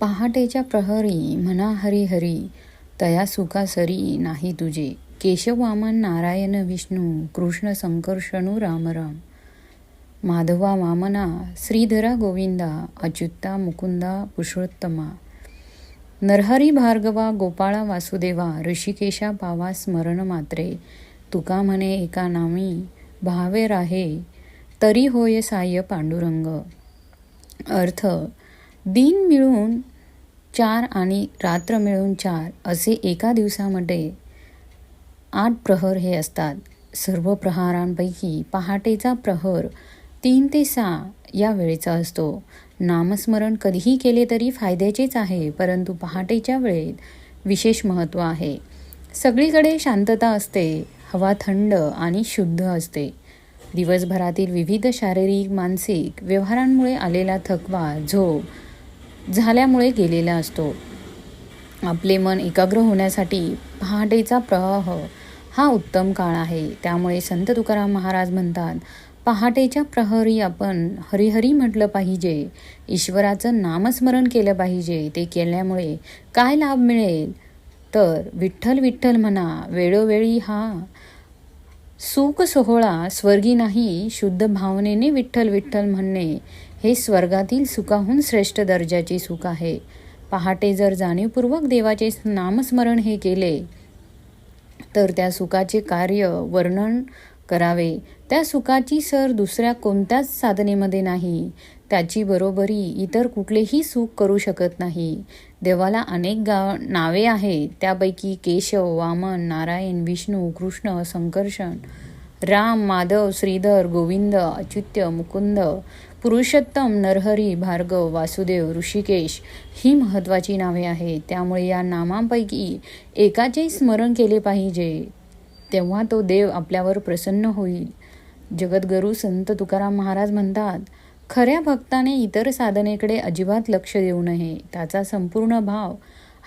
पहाटेच्या प्रहरी म्हणा हरी हरी तया सुखा सरी नाही तुझे. केशव वामन नारायण विष्णू कृष्ण संकर्षणू राम राम. माधवा वामना श्रीधरा गोविंदा अच्युता मुकुंदा पुरुषोत्तमा. नरहरी भार्गवा गोपाळा वासुदेवा ऋषिकेशा पावा स्मरण मात्रे. तुका म्हणे एका नामी भावे राहे तरी होय साय पांडुरंग. अर्थ दिन मिळून चार आणि रात्र मिळून चार असे एका दिवसामध्ये आठ प्रहर हे असतात. सर्व प्रहारांपैकी पहाटेचा प्रहर तीन ते सहा या वेळेचा असतो. नामस्मरण कधीही केले तरी फायद्याचेच आहे परंतु पहाटेच्या वेळेत विशेष महत्त्व आहे. सगळीकडे शांतता असते हवा थंड आणि शुद्ध असते. दिवसभरातील विविध शारीरिक मानसिक व्यवहारांमुळे आलेला थकवा झोप झाल्यामुळे गेलेला असतो. आपले मन एकाग्र होण्यासाठी पहाटेचा प्रवाह हा उत्तम काळ आहे. त्यामुळे संत तुकाराम महाराज म्हणतात पहाटेच्या प्रहरी आपण हरिहरी म्हटलं पाहिजे. ईश्वराचं नामस्मरण केलं पाहिजे. ते केल्यामुळे काय लाभ मिळेल? तर विठ्ठल विठ्ठल म्हणा वेळोवेळी हा सुख सोहळा स्वर्गी नाही शुद्ध भावनेने विठ्ठल विठ्ठल म्हणणे हे स्वर्गातील सुखाहून श्रेष्ठ दर्जाचे सुख आहे. पहाटे जर जाणीवपूर्वक देवाचे नामस्मरण हे केले तर त्या सुखाचे कार्य वर्णन करावे. त्या सुखाची सर दुसऱ्या कोणत्याच साधनेमध्ये नाही. त्याची बरोबरी इतर कुठलेही सुख करू शकत नाही. देवाला अनेक गाव नावे आहेत. त्यापैकी केशव वामन नारायण विष्णू कृष्ण संकर्षण राम माधव श्रीधर गोविंद अच्युत्य मुकुंद पुरुषोत्तम नरहरी भार्गव वासुदेव ऋषिकेश ही महत्त्वाची नावे आहेत. त्यामुळे या नामांपैकी एकाचे स्मरण केले पाहिजे. तेव्हा तो देव आपल्यावर प्रसन्न होईल. जगद्गुरू संत तुकाराम महाराज म्हणतात खऱ्या भक्ताने इतर साधनेकडे अजिबात लक्ष देऊ नये. त्याचा संपूर्ण भाव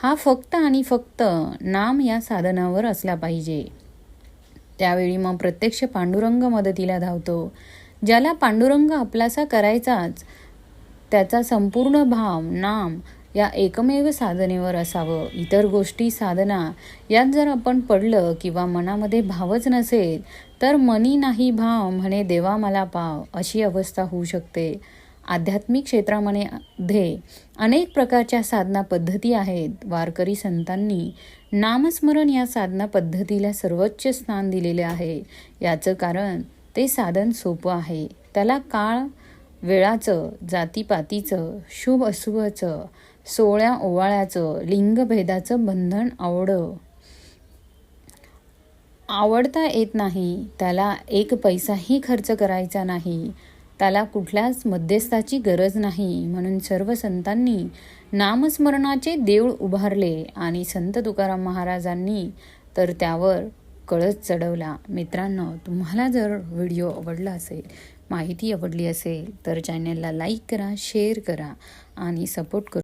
हा फक्त आणि फक्त नाम या साधनावर असला पाहिजे. त्यावेळी मग प्रत्यक्ष पांडुरंग मदतीला धावतो. ज्याला पांडुरंग आपलासा करायचाच त्याचा संपूर्ण भाव नाम या एकमेव साधनेवर असावं. इतर गोष्टी साधना यात जर आपण पडलं किंवा मनामध्ये भावच नसेल तर मनी नाही भाव म्हणे देवा मला पाव अशी अवस्था होऊ शकते. आध्यात्मिक क्षेत्रामध्ये अनेक प्रकारच्या साधना पद्धती आहेत. वारकरी संतांनी नामस्मरण या साधना पद्धतीला सर्वोच्च स्थान दिलेले आहे. याचं कारण ते साधन सोपं आहे. त्याला काळ वेळाचं जातीपातीचं शुभ अशुभचं सोळ्या ओवाळ्याचं लिंगभेदाचं बंधन आवड. आवडता येत नाही त्याला एक पैसाही खर्च करायचा नाही त्याला कुठल्याच मध्यस्थाची गरज नाही म्हणून सर्व संतांनी नामस्मरणाचे देऊळ उभारले आणि संत तुकाराम महाराजांनी तर त्यावर कळस चढवला. मित्रांनो तुम्हाला जर व्हिडिओ आवडला असेल माहिती आवडली असेल तर चॅनलला लाईक करा शेअर करा आणि सपोर्ट करा.